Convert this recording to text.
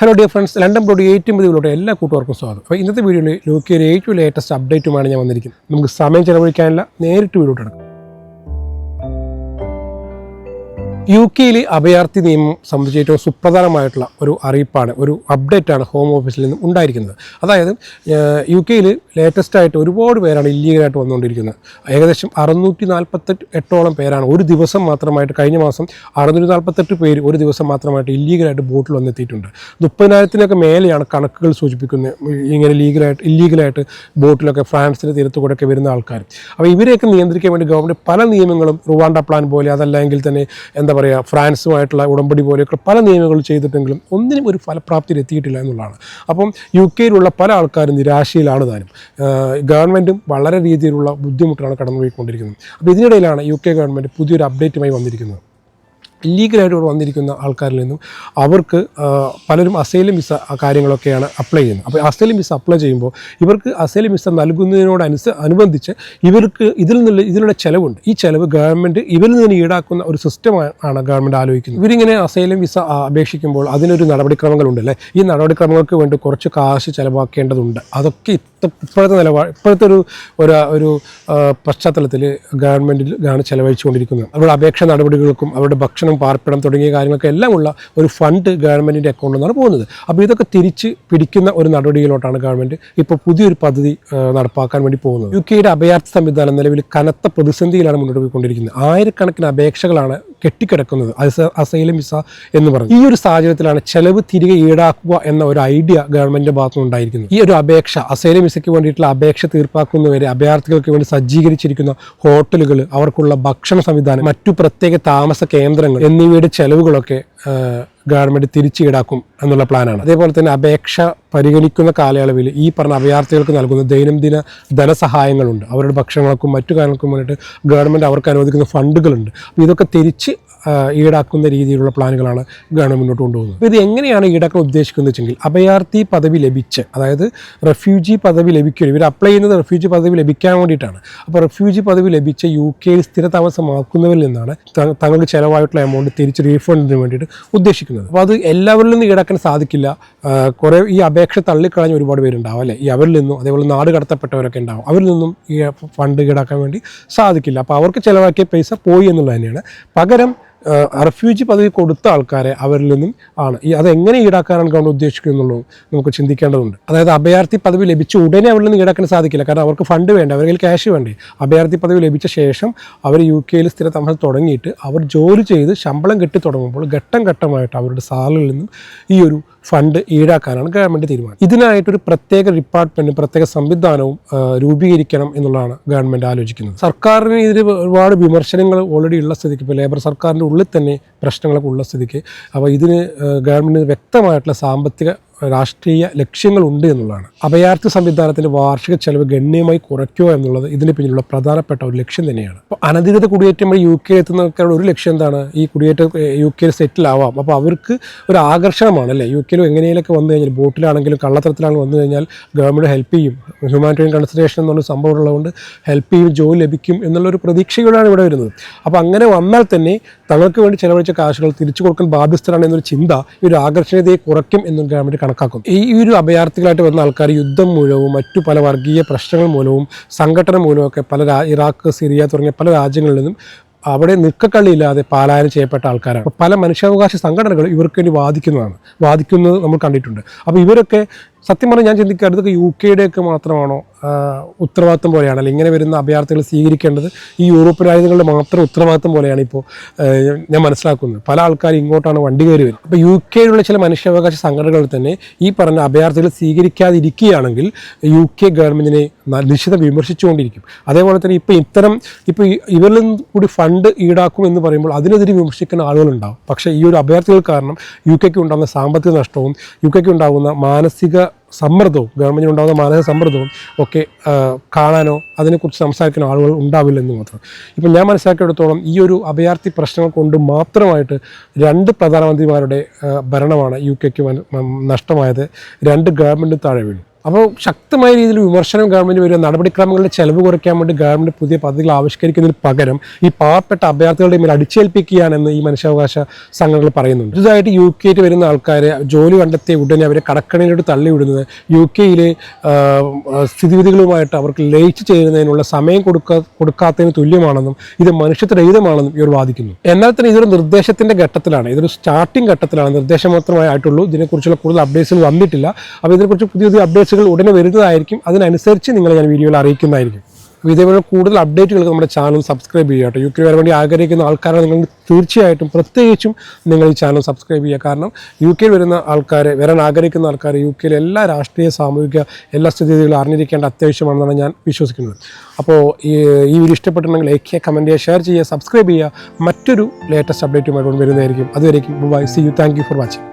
Hello dear friends London broad ഏറ്റവും പുതിയതിലൂടെ എല്ലാ കൂട്ടുകാർക്കും സ്വാഗതം. അപ്പോൾ ഇന്നത്തെ വീഡിയോയിൽ ലോക്കിയൊരു ഏറ്റവും ലേറ്റസ്റ്റ് അപ്ഡേറ്റുമാണ് ഞാൻ വന്നിരിക്കുന്നത്. നമുക്ക് സമയം ചെലവഴിക്കാനില്ല നേരിട്ട് വീഡിയോ എടുക്കാം യു കെയിൽ അഭയാർത്ഥി നിയമം സംബന്ധിച്ച് ഏറ്റവും സുപ്രധാനമായിട്ടുള്ള ഒരു അറിയിപ്പാണ് ഒരു അപ്ഡേറ്റ് ആണ് ഹോം ഓഫീസിൽ നിന്നും ഉണ്ടായിരിക്കുന്നത്. അതായത് യു കെയിൽ ലേറ്റസ്റ്റ് ആയിട്ട് ഒരുപാട് പേരാണ് ഇല്ലീഗലായിട്ട് വന്നുകൊണ്ടിരിക്കുന്നത്. ഏകദേശം അറുന്നൂറ്റി നാൽപ്പത്തെട്ട് എട്ടോളം പേരാണ് ഒരു ദിവസം മാത്രമായിട്ട് കഴിഞ്ഞ മാസം അറുന്നൂറ്റി നാൽപ്പത്തെട്ട് പേര് ഒരു ദിവസം മാത്രമായിട്ട് ഇല്ലീഗലായിട്ട് ബോട്ടിൽ വന്നെത്തിയിട്ടുണ്ട്. മുപ്പതിനായിരത്തിനൊക്കെ മേലെയാണ് കണക്കുകൾ സൂചിപ്പിക്കുന്നത് ഇങ്ങനെ ലീഗലായിട്ട് ഇല്ലീഗലായിട്ട് ബോട്ടിലൊക്കെ ഫ്രാൻസിന്റെ തീരത്ത് കൂടെയൊക്കെ വരുന്ന ആൾക്കാർ. അപ്പോൾ ഇവരെയൊക്കെ നിയന്ത്രിക്കാൻ വേണ്ടി ഗവൺമെന്റ് പല നിയമങ്ങളും റുവാണ്ട പ്ലാൻ പോലെ അതല്ലെങ്കിൽ തന്നെ എന്താ പറയുക ഫ്രാൻസുമായിട്ടുള്ള ഉടമ്പടി പോലെയൊക്കെ പല നിയമങ്ങൾ ചെയ്തിട്ടെങ്കിലും ഒന്നിനും ഒരു ഫലപ്രാപ്തിയിൽ എത്തിയിട്ടില്ല എന്നുള്ളതാണ്. അപ്പം യു കെയിലുള്ള പല ആൾക്കാരും നിരാശയിലാണ് താനും. ഗവൺമെന്റും വളരെ രീതിയിലുള്ള ബുദ്ധിമുട്ടാണ് കടന്നുപോയിക്കൊണ്ടിരിക്കുന്നത്. അപ്പോൾ ഇതിനിടയിലാണ് യു കെ ഗവൺമെന്റ് പുതിയൊരു അപ്ഡേറ്റുമായി വന്നിരിക്കുന്നത്. ഇല്ലീഗലായിട്ട് ഇവിടെ വന്നിരിക്കുന്ന ആൾക്കാരിൽ നിന്നും അവർക്ക് പലരും അസൈലം വിസ കാര്യങ്ങളൊക്കെയാണ് അപ്ലൈ ചെയ്യുന്നത്. അപ്പോൾ അസൈലം വിസ അപ്ലൈ ചെയ്യുമ്പോൾ ഇവർക്ക് അസൈലം വിസ നൽകുന്നതിനോട് അനുസ അനുബന്ധിച്ച് ഇവർക്ക് ഇതിൽ നിന്നുള്ള ഇതിനുള്ള ചിലവുണ്ട്. ഈ ചിലവ് ഗവൺമെന്റ് ഇവരിൽ നിന്ന് ഈടാക്കുന്ന ഒരു സിസ്റ്റമാണ് ആണ് ഗവൺമെന്റ് ആലോചിക്കുന്നത്. ഇവരിങ്ങനെ അസൈലം വിസ അപേക്ഷിക്കുമ്പോൾ അതിനൊരു നടപടിക്രമങ്ങളുണ്ടല്ലേ ഈ നടപടിക്രമങ്ങൾക്ക് വേണ്ടി കുറച്ച് കാശ് ചിലവാക്കേണ്ടതുണ്ട്. അതൊക്കെ ഇപ്പോഴത്തെ നിലപാട് ഇപ്പോഴത്തെ ഒരു ഒരു ഒരു പശ്ചാത്തലത്തിൽ ഗവൺമെന്റിൽ ആണ് ചിലവഴിച്ചുകൊണ്ടിരിക്കുന്നത്. അവരുടെ അപേക്ഷ നടപടികൾക്കും അവരുടെ ഭക്ഷണം പാർപ്പിടം തുടങ്ങിയ കാര്യങ്ങളൊക്കെ എല്ലാം ഉള്ള ഒരു ഫണ്ട് ഗവൺമെന്റിന്റെ അക്കൗണ്ടിൽ നിന്നാണ് പോകുന്നത്. അപ്പോൾ ഇതൊക്കെ തിരിച്ച് പിടിക്കുന്ന ഒരു നടപടിയിലോട്ടാണ് ഗവൺമെന്റ് ഇപ്പോൾ പുതിയൊരു പദ്ധതി നടപ്പാക്കാൻ വേണ്ടി പോകുന്നത്. യു കെയുടെ അഭയാർത്ഥി സംവിധാനം നിലവിൽ കനത്ത പ്രതിസന്ധിയിലാണ് മുന്നോട്ട് പോയിക്കൊണ്ടിരിക്കുന്നത്. ആയിരക്കണക്കിന് അപേക്ഷകളാണ് കെട്ടിക്കിടക്കുന്നത് അസ- അസൈലം വിസ എന്ന് പറഞ്ഞു ഈ ഒരു സാഹചര്യത്തിലാണ് ചെലവ് തിരികെ ഈടാക്കുക എന്ന ഒരു ഐഡിയ ഗവൺമെന്റിന്റെ ഭാഗത്തുനിന്ന് ഉണ്ടായിരിക്കുന്നത്. ഈ ഒരു അപേക്ഷ അസൈലം വിസയ്ക്ക് വേണ്ടിയിട്ടുള്ള അപേക്ഷ തീർപ്പാക്കുന്നവരെ അഭയാർത്ഥികൾക്ക് വേണ്ടി സജ്ജീകരിച്ചിരിക്കുന്ന ഹോട്ടലുകൾ അവർക്കുള്ള ഭക്ഷണ സംവിധാനം മറ്റു പ്രത്യേക താമസ കേന്ദ്രങ്ങൾ എന്നിവയുടെ ചെലവുകളൊക്കെ ആ, ഗവൺമെന്റ് തിരിച്ചു ഈടാക്കും എന്നുള്ള പ്ലാനാണ്. അതേപോലെ തന്നെ അപേക്ഷ പരിഗണിക്കുന്ന കാലയളവിൽ ഈ പറഞ്ഞ അഭയാർത്ഥികൾക്ക് നൽകുന്ന ദൈനംദിന ധനസഹായങ്ങളുണ്ട്. അവരുടെ ഭക്ഷണങ്ങൾക്കും മറ്റു കാര്യങ്ങൾക്കും വേണ്ടിയിട്ട് ഗവൺമെന്റ് അവർക്ക് അനുവദിക്കുന്ന ഫണ്ടുകളുണ്ട്. അപ്പോൾ ഇതൊക്കെ തിരിച്ച് ഈടാക്കുന്ന രീതിയിലുള്ള പ്ലാനുകളാണ് ഗവൺമെന്റ് മുന്നോട്ട് കൊണ്ടുപോകുന്നത്. ഇത് എങ്ങനെയാണ് ഈടാക്കാൻ ഉദ്ദേശിക്കുന്നത് വെച്ചെങ്കിൽ അഭയാർത്ഥി പദവി ലഭിച്ച് അതായത് റെഫ്യൂജി പദവി ലഭിക്കുക ഇവർ അപ്ലൈ ചെയ്യുന്നത് റെഫ്യൂജി പദവി ലഭിക്കാൻ വേണ്ടിയിട്ടാണ്. അപ്പോൾ റെഫ്യൂജി പദവി ലഭിച്ച യു കെയിൽ സ്ഥിരതാമസമാക്കുന്നവരിൽ നിന്നാണ് തങ്ങൾക്ക് ചിലവായിട്ടുള്ള എമൗണ്ട് തിരിച്ച് റീഫണ്ടിന് വേണ്ടിയിട്ട് ഉദ്ദേശിക്കുന്നത്. അപ്പോൾ അത് എല്ലാവരിൽ നിന്നും ഈടാക്കാൻ സാധിക്കില്ല. കുറേ ഈ അപേക്ഷ തള്ളിക്കളഞ്ഞ ഒരുപാട് പേരുണ്ടാവും അല്ലേ? ഈ അവരിൽ നിന്നും അതേപോലെ നാട് കടത്തപ്പെട്ടവരൊക്കെ ഉണ്ടാവും. അവരിൽ നിന്നും ഈ ഫണ്ട് ഈടാക്കാൻ വേണ്ടി സാധിക്കില്ല. അപ്പോൾ അവർക്ക് ചിലവാക്കിയ പൈസ പോയി എന്നുള്ളത് തന്നെയാണ്. പകരം റെഫ്യൂജി പദവി കൊടുത്ത ആൾക്കാരെ അവരിൽ നിന്നും ആണ്. ഈ അതെങ്ങനെ ഈടാക്കാനാണ് ഗവൺമെന്റ് ഉദ്ദേശിക്കുന്നുള്ളൂ നമുക്ക് ചിന്തിക്കേണ്ടതുണ്ട്. അതായത് അഭയാർത്ഥി പദവി ലഭിച്ച ഉടനെ അവരിൽ നിന്ന് ഈടാക്കാൻ സാധിക്കില്ല. കാരണം അവർക്ക് ഫണ്ട് വേണ്ട കയ്യിൽ ക്യാഷ് വേണ്ടേ. അഭയാർത്ഥി പദവി ലഭിച്ച ശേഷം അവർ യു കെയിൽ സ്ഥിര താമസം തുടങ്ങിയിട്ട് അവർ ജോലി ചെയ്ത് ശമ്പളം കിട്ടി തുടങ്ങുമ്പോൾ ഘട്ടം ഘട്ടമായിട്ട് അവരുടെ സാലറിയിൽ നിന്നും ഈ ഒരു ഫണ്ട് ഈടാക്കാനാണ് ഗവൺമെന്റ് തീരുമാനം. ഇതിനായിട്ടൊരു പ്രത്യേക ഡിപ്പാർട്ട്മെന്റും പ്രത്യേക സംവിധാനവും രൂപീകരിക്കണം എന്നുള്ളതാണ് ഗവൺമെന്റ് ആലോചിക്കുന്നത്. സർക്കാരിന് ഇതിൽ ഒരുപാട് വിമർശനങ്ങൾ ഓൾറെഡി ഉള്ള സ്ഥിതിക്ക് ഇപ്പോൾ ലേബർ സർക്കാരിന്റെ ഉള്ളിൽ തന്നെ പ്രശ്നങ്ങളൊക്കെ ഉള്ള സ്ഥിതിക്ക്. അപ്പോൾ ഇതിന് ഗവൺമെന്റിന് വ്യക്തമായിട്ടുള്ള സാമ്പത്തിക രാഷ്ട്രീയ ലക്ഷ്യങ്ങളുണ്ട് എന്നുള്ളതാണ്. അഭയാർത്ഥി സംവിധാനത്തിന്റെ വാർഷിക ചെലവ് ഗണ്യമായി കുറയ്ക്കുക എന്നുള്ളത് ഇതിന് പിന്നിലുള്ള പ്രധാനപ്പെട്ട ഒരു ലക്ഷ്യം തന്നെയാണ്. അപ്പോൾ അനധികൃത കുടിയേറ്റം വഴി യു കെ എത്തുന്നവർക്കുള്ള ഒരു ലക്ഷ്യം എന്താണ്? ഈ കുടിയേറ്റം യു കെ സെറ്റിൽ ആവാം. അപ്പോൾ അവർക്ക് ഒരു ആകർഷണമാണ് അല്ലേ? യു കെയിലും എങ്ങനെയൊക്കെ വന്നു കഴിഞ്ഞാൽ ബോട്ടിലാണെങ്കിലും കള്ളത്തരത്തിലാണെങ്കിലും വന്നു കഴിഞ്ഞാൽ ഗവൺമെന്റ് ഹെൽപ്പ് ചെയ്യും. ഹ്യൂമാനിറ്റേറിയൻ കൺസിഡറേഷൻ എന്നുള്ള സംഭവം ഉള്ളതുകൊണ്ട് ഹെൽപ്പ് ചെയ്യും ജോലി ലഭിക്കും എന്നുള്ള ഒരു പ്രതീക്ഷയോടാണ് ഇവിടെ വരുന്നത്. അപ്പോൾ അങ്ങനെ വന്നാൽ തന്നെ തങ്ങൾക്ക് വേണ്ടി ചെലവഴിച്ച കാശുകൾ തിരിച്ചു കൊടുക്കാൻ ബാധ്യസ്ഥരാണ് എന്നൊരു ചിന്ത ഈ ഒരു ആകർഷണീയതയെ കുറയ്ക്കും എന്നും ഗവൺമെന്റ് കണക്കാക്കും ഈ ഒരു അഭയാർത്ഥികളായിട്ട് വരുന്ന ആൾക്കാർ യുദ്ധം മൂലവും മറ്റു പല വർഗീയ പ്രശ്നങ്ങൾ മൂലവും സംഘടന മൂലമൊക്കെ പല ഇറാഖ് സിറിയ തുടങ്ങിയ പല രാജ്യങ്ങളിൽ നിന്നും അവിടെ നിൽക്കക്കള്ളിയില്ലാതെ പാലായനം ചെയ്യപ്പെട്ട ആൾക്കാരാണ്. പല മനുഷ്യാവകാശ സംഘടനകൾ ഇവർക്ക് വേണ്ടി വാദിക്കുന്നതാണ്. വാദിക്കുന്നത് നമ്മൾ കണ്ടിട്ടുണ്ട്. അപ്പോൾ ഇവരൊക്കെ സത്യം പറഞ്ഞാൽ ഞാൻ ചിന്തിക്കുക ഇതൊക്കെ യു കെയുടെയൊക്കെ മാത്രമാണോ ഉത്തരവാദിത്വം പോലെയാണ്? അല്ലെങ്കിൽ ഇങ്ങനെ വരുന്ന അഭയാർത്ഥികൾ സ്വീകരിക്കേണ്ടത് ഈ യൂറോപ്യൻ രാജ്യങ്ങളുടെ മാത്രം ഉത്തരവാദിത്വം പോലെയാണ് ഇപ്പോൾ ഞാൻ മനസ്സിലാക്കുന്നത്. പല ആൾക്കാരും ഇങ്ങോട്ടാണ് വണ്ടി കയറി വരുന്നത്. അപ്പോൾ യു കെയിലുള്ള ചില മനുഷ്യാവകാശ സംഘടനകൾ തന്നെ ഈ പറഞ്ഞ അഭയാർത്ഥികൾ സ്വീകരിക്കാതിരിക്കുകയാണെങ്കിൽ യു കെ ഗവൺമെന്റിനെ നിശ്ചിത വിമർശിച്ചുകൊണ്ടിരിക്കും. അതേപോലെ തന്നെ ഇപ്പോൾ ഇത്തരം ഇപ്പോൾ ഇവരിൽ നിന്ന് കൂടി ഫണ്ട് ഈടാക്കും എന്ന് പറയുമ്പോൾ അതിനെതിരെ വിമർശിക്കുന്ന ആളുകളുണ്ടാവും. പക്ഷേ ഈ ഒരു അഭയാർത്ഥികൾ കാരണം യു കെക്ക് ഉണ്ടാകുന്ന സാമ്പത്തിക നഷ്ടവും യു കെക്ക് ഉണ്ടാകുന്ന മാനസിക സമ്മർദ്ദവും ഗവൺമെന്റിന് ഉണ്ടാകുന്ന മാനസിക സമ്മർദ്ദവും ഒക്കെ കാണാനോ അതിനെക്കുറിച്ച് സംസാരിക്കാനോ ആളുകൾ ഉണ്ടാവില്ലെന്ന് മാത്രം. ഇപ്പം ഞാൻ മനസ്സിലാക്കിയെടുത്തോളം ഈ ഒരു അഭയാർത്ഥി പ്രശ്നങ്ങൾ കൊണ്ട് മാത്രമായിട്ട് രണ്ട് പ്രധാനമന്ത്രിമാരുടെ ഭരണമാണ് യു കെക്ക് നഷ്ടമായത്. രണ്ട് ഗവൺമെന്റ് താഴെ വീണു. അപ്പോൾ ശക്തമായ രീതിയിൽ വിമർശനം ഗവൺമെന്റ് വരിക നടപടിക്രമങ്ങളുടെ ചെലവ് കുറയ്ക്കാൻ വേണ്ടി ഗവൺമെന്റ് പുതിയ പദ്ധതികൾ ആവിഷ്കരിക്കുന്നതിന് പകരം ഈ പാവപ്പെട്ട അഭയാർത്ഥികളുടെ മേൽ അടിച്ചേൽപ്പിക്കുകയാണെന്ന് ഈ മനുഷ്യാവകാശ സംഘടനകൾ പറയുന്നുണ്ട്. പുതുതായിട്ട് യു കെയിൽ വരുന്ന ആൾക്കാരെ ജോലി കണ്ടെത്തിയ ഉടനെ അവരെ കടക്കണിയിലോട്ട് തള്ളിവിടുന്നത് യു കെയിലെ സ്ഥിതിവിധികളുമായിട്ട് അവർക്ക് ലയിച്ചു ചേരുന്നതിനുള്ള സമയം കൊടുക്ക കൊടുക്കാത്തതിന് തുല്യമാണെന്നും ഇത് മനുഷ്യത്വരഹിതമാണെന്നും ഇവർ വാദിക്കുന്നു. എന്നാൽ തന്നെ ഇതൊരു നിർദ്ദേശത്തിന്റെ ഘട്ടത്തിലാണ്. ഇതൊരു സ്റ്റാർട്ടിംഗ് ഘട്ടത്തിലാണ്. നിർദ്ദേശം മാത്രമായിട്ടുള്ളൂ. ഇതിനെക്കുറിച്ചുള്ള കൂടുതൽ അപ്ഡേറ്റ്സുകൾ വന്നിട്ടില്ല. അപ്പോൾ ഇതിനെക്കുറിച്ച് പുതിയ പുതിയ അപ്ഡേറ്റ്സുകൾ ഉടനെ വരുന്നതായിരിക്കും. അതിനനുസരിച്ച് നിങ്ങൾ ഞാൻ വീഡിയോയിൽ അറിയിക്കുന്നതായിരിക്കും. അപ്പോൾ ഇതേപോലെ കൂടുതൽ അപ്ഡേറ്റുകൾക്ക് നമ്മുടെ ചാനൽ സബ്സ്ക്രൈബ് ചെയ്യുക കേട്ടോ. യു കെ വരാൻ വേണ്ടി ആഗ്രഹിക്കുന്ന ആൾക്കാരെ നിങ്ങൾ തീർച്ചയായിട്ടും പ്രത്യേകിച്ചും നിങ്ങൾ ഈ ചാനൽ സബ്സ്ക്രൈബ് ചെയ്യുക. കാരണം യു കെയിൽ വരുന്ന ആൾക്കാരെ വരാൻ ആഗ്രഹിക്കുന്ന ആൾക്കാർ യു കെയിലെ എല്ലാ രാഷ്ട്രീയ സാമൂഹിക എല്ലാ സ്ഥിതികളും അറിഞ്ഞിരിക്കേണ്ട അത്യാവശ്യമാണെന്നാണ് ഞാൻ വിശ്വസിക്കുന്നത്. അപ്പോൾ ഈ ഈ വീഡിയോ ഇഷ്ടപ്പെട്ടിട്ടുണ്ടെങ്കിൽ ലൈക്ക് ചെയ്യുക കമന്റ് ചെയ്യുക ഷെയർ ചെയ്യുക സബ്സ്ക്രൈബ് ചെയ്യുക. മറ്റൊരു ലേറ്റസ്റ്റ് അപ്ഡേറ്റുമായിട്ട് വരുന്നതായിരിക്കും. അതുവരേക്കും bye see you thank you for watching